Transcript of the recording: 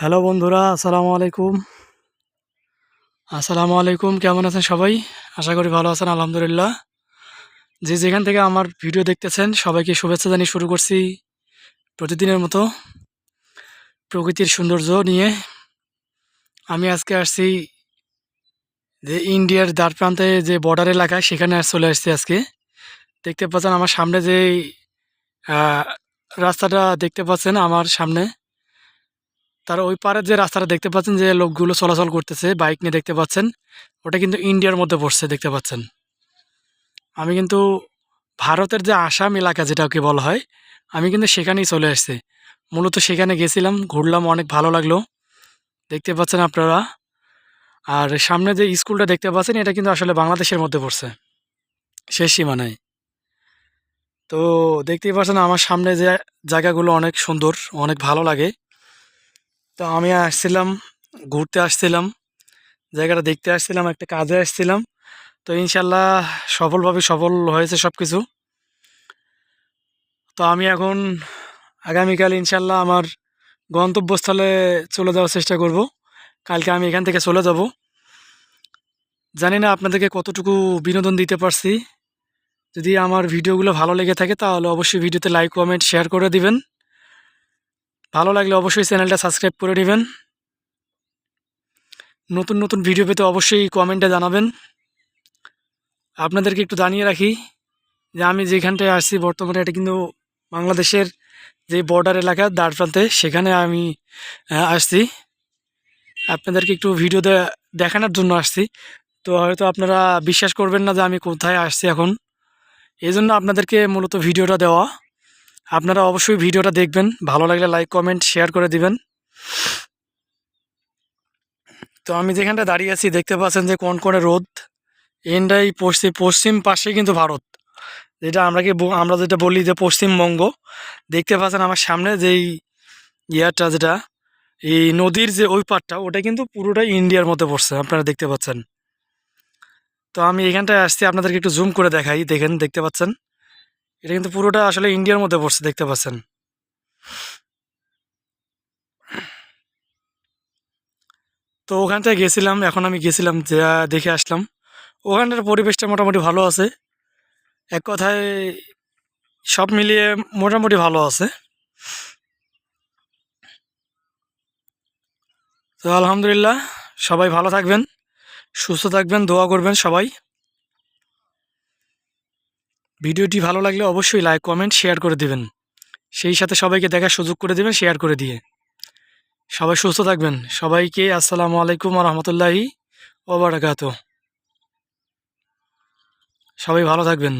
Hello বন্ধুরা, আসসালামু আলাইকুম। আসসালামু আলাইকুম, কেমন আছেন সবাই? আশা করি ভালো আছেন, আলহামদুলিল্লাহ। যে যেখান থেকে আমার ভিডিও দেখতেছেন, সবাইকে শুভেচ্ছা জানিয়ে শুরু করছি প্রতিদিনের মতো প্রকৃতির সৌন্দর্য নিয়ে। আমি আজকে আসছি যে ইন্ডিয়ার দ্বার প্রান্তে যে বর্ডার এলাকা সেখানে আজ চলে আসছি আজকে। দেখতে পাচ্ছেন আমার সামনে যে রাস্তাটা দেখতে পাচ্ছেন আমার সামনে। তার ওই পারের যে রাস্তাটা দেখতে পাচ্ছেন যে লোকগুলো চলাচল করতেছে, বাইক নিয়ে দেখতে পাচ্ছেন, ওটা কিন্তু ইন্ডিয়ার মধ্যে পড়ছে, দেখতে পাচ্ছেন। আমি কিন্তু ভারতের যে আসাম এলাকা যেটাকে বলা হয়, আমি কিন্তু সেখানেই চলে আসছি। মূলত সেখানে গেছিলাম, ঘুরলাম, অনেক ভালো লাগল। দেখতে পাচ্ছেন আপনারা। আর সামনে যে স্কুলটা দেখতে পাচ্ছেন, এটা কিন্তু আসলে বাংলাদেশের মধ্যে পড়ছে। শেষ সীমানায়। তো দেখতেই পাচ্ছেন আমার সামনে যে জায়গাগুলো অনেক সুন্দর, অনেক ভালো লাগে। তো আমি আসছিলাম, ঘুরতে আসছিলাম, জায়গাটা দেখতে আসছিলাম, একটা কাজে আসছিলাম। তো ইনশাল্লাহ সফলভাবে সফল হয়েছে সব কিছু তো আমি এখন আগামীকাল ইনশাল্লাহ আমার গন্তব্যস্থলে চলে যাওয়ার চেষ্টা করব। কালকে আমি এখান থেকে চলে যাব। জানি না আপনাদেরকে কতটুকু বিনোদন দিতে পারছি। যদি আমার ভিডিওগুলো ভালো লেগে থাকে তাহলে অবশ্যই ভিডিওতে লাইক কমেন্ট শেয়ার করে দিবেন। ভালো লাগলে অবশ্যই চ্যানেলটা সাবস্ক্রাইব করে নেবেন নতুন নতুন ভিডিও পেতে অবশ্যই কমেন্টে জানাবেন। আপনাদেরকে একটু জানিয়ে রাখি যে আমি যেখানটায় আসছি বর্তমানে এটা কিন্তু বাংলাদেশের যে বর্ডার এলাকা দ্বার প্রান্তে, সেখানে আমি আসছি। আপনাদেরকে একটু ভিডিও দেখানোর জন্য আসছি। তো হয়তো আপনারা বিশ্বাস করবেন না যে আমি কোথায় আসছি এখন। এই জন্য আপনাদেরকে মূলত ভিডিওটা দেওয়া। আপনারা অবশ্যই ভিডিওটা দেখবেন। ভালো লাগলে লাইক কমেন্ট শেয়ার করে দিবেন। তো আমি যেখানটা দাঁড়িয়ে আছি, দেখতে পাচ্ছেন যে কোন কোণে রোদ। এন্ডাই পশ্চিম পশ্চিম পাশে কিন্তু ভারত। যেটা আমরা কি আমরা যেটা বলি যে পশ্চিমবঙ্গ। দেখতে পাচ্ছেন আমার সামনে যেই ইয়ারটা যেটা, এই নদীর যে ওই পাটটা ওটা কিন্তু পুরোটাই ইন্ডিয়ার মধ্যে পড়ছে, আপনারা দেখতে পাচ্ছেন। তো আমি এখানটায় আসছি, আপনাদেরকে একটু জুম করে দেখাই, দেখেন, দেখতে পাচ্ছেন। এটা কিন্তু পুরোটা আসলে ইন্ডিয়ার মধ্যে পড়ছে, দেখতে পাচ্ছেন। তো ওখানটায় গেছিলাম, এখন আমি গেছিলাম, যে দেখে আসলাম। ওখানটার পরিবেশটা মোটামুটি ভালো আছে। এক কথায় সব মিলিয়ে মোটামুটি ভালো আছে। তো আলহামদুলিল্লাহ, সবাই ভালো থাকবেন, সুস্থ থাকবেন, দোয়া করবেন সবাই। ভিডিওটি ভালো লাগলে অবশ্যই লাইক, কমেন্ট, শেয়ার করে দেবেন। সেই সাথে সবাইকে দেখার সুযোগ করে দেবেন, শেয়ার করে দিয়ে। সবাই সুস্থ থাকবেন। সবাইকে আসসালামু আলাইকুম রহমতুল্লাহি ওবরাকাত সবাই ভালো থাকবেন।